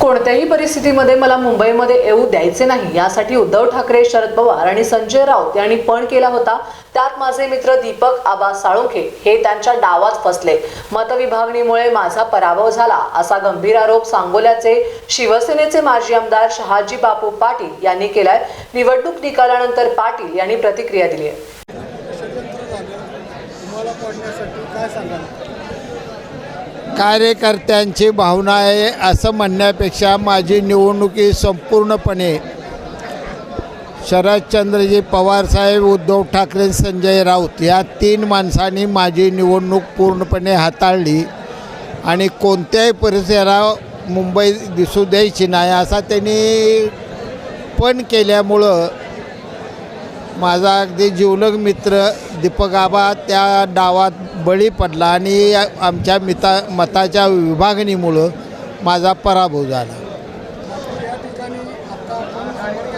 कोणत्याही परिस्थितीमध्ये मला मुंबईमध्ये येऊ द्यायचे नाही. यासाठी उद्धव ठाकरे शरद पवार आणि संजय राऊत यांनी पण केला होता. त्यात माझे मित्र दीपक आबा साळुंखे हे त्यांच्या डावात फसले. मतविभागणीमुळे माझा पराभव झाला असा गंभीर आरोप सांगोल्याचे शिवसेनेचे माजी आमदार शहाजी बापू पाटील यांनी केलाय. निवडणूक निकालानंतर पाटील यांनी प्रतिक्रिया दिली आहे. कार्यकर्त्यांची भावना आहे असं म्हणण्यापेक्षा माझी निवडणुकी संपूर्णपणे शरदचंद्रजी पवारसाहेब उद्धव ठाकरे संजय राऊत या तीन माणसांनी माझी निवडणूक पूर्णपणे हाताळली. आणि कोणत्याही परिसरा मुंबई दिसू द्यायची नाही असा त्यांनी पण केल्यामुळं माझा अगदी जिवलग मित्र दीपक आबा त्या डावात बळी पडला आणि आमच्या मिता मताच्या विभागणीमुळं माझा पराभव झाला.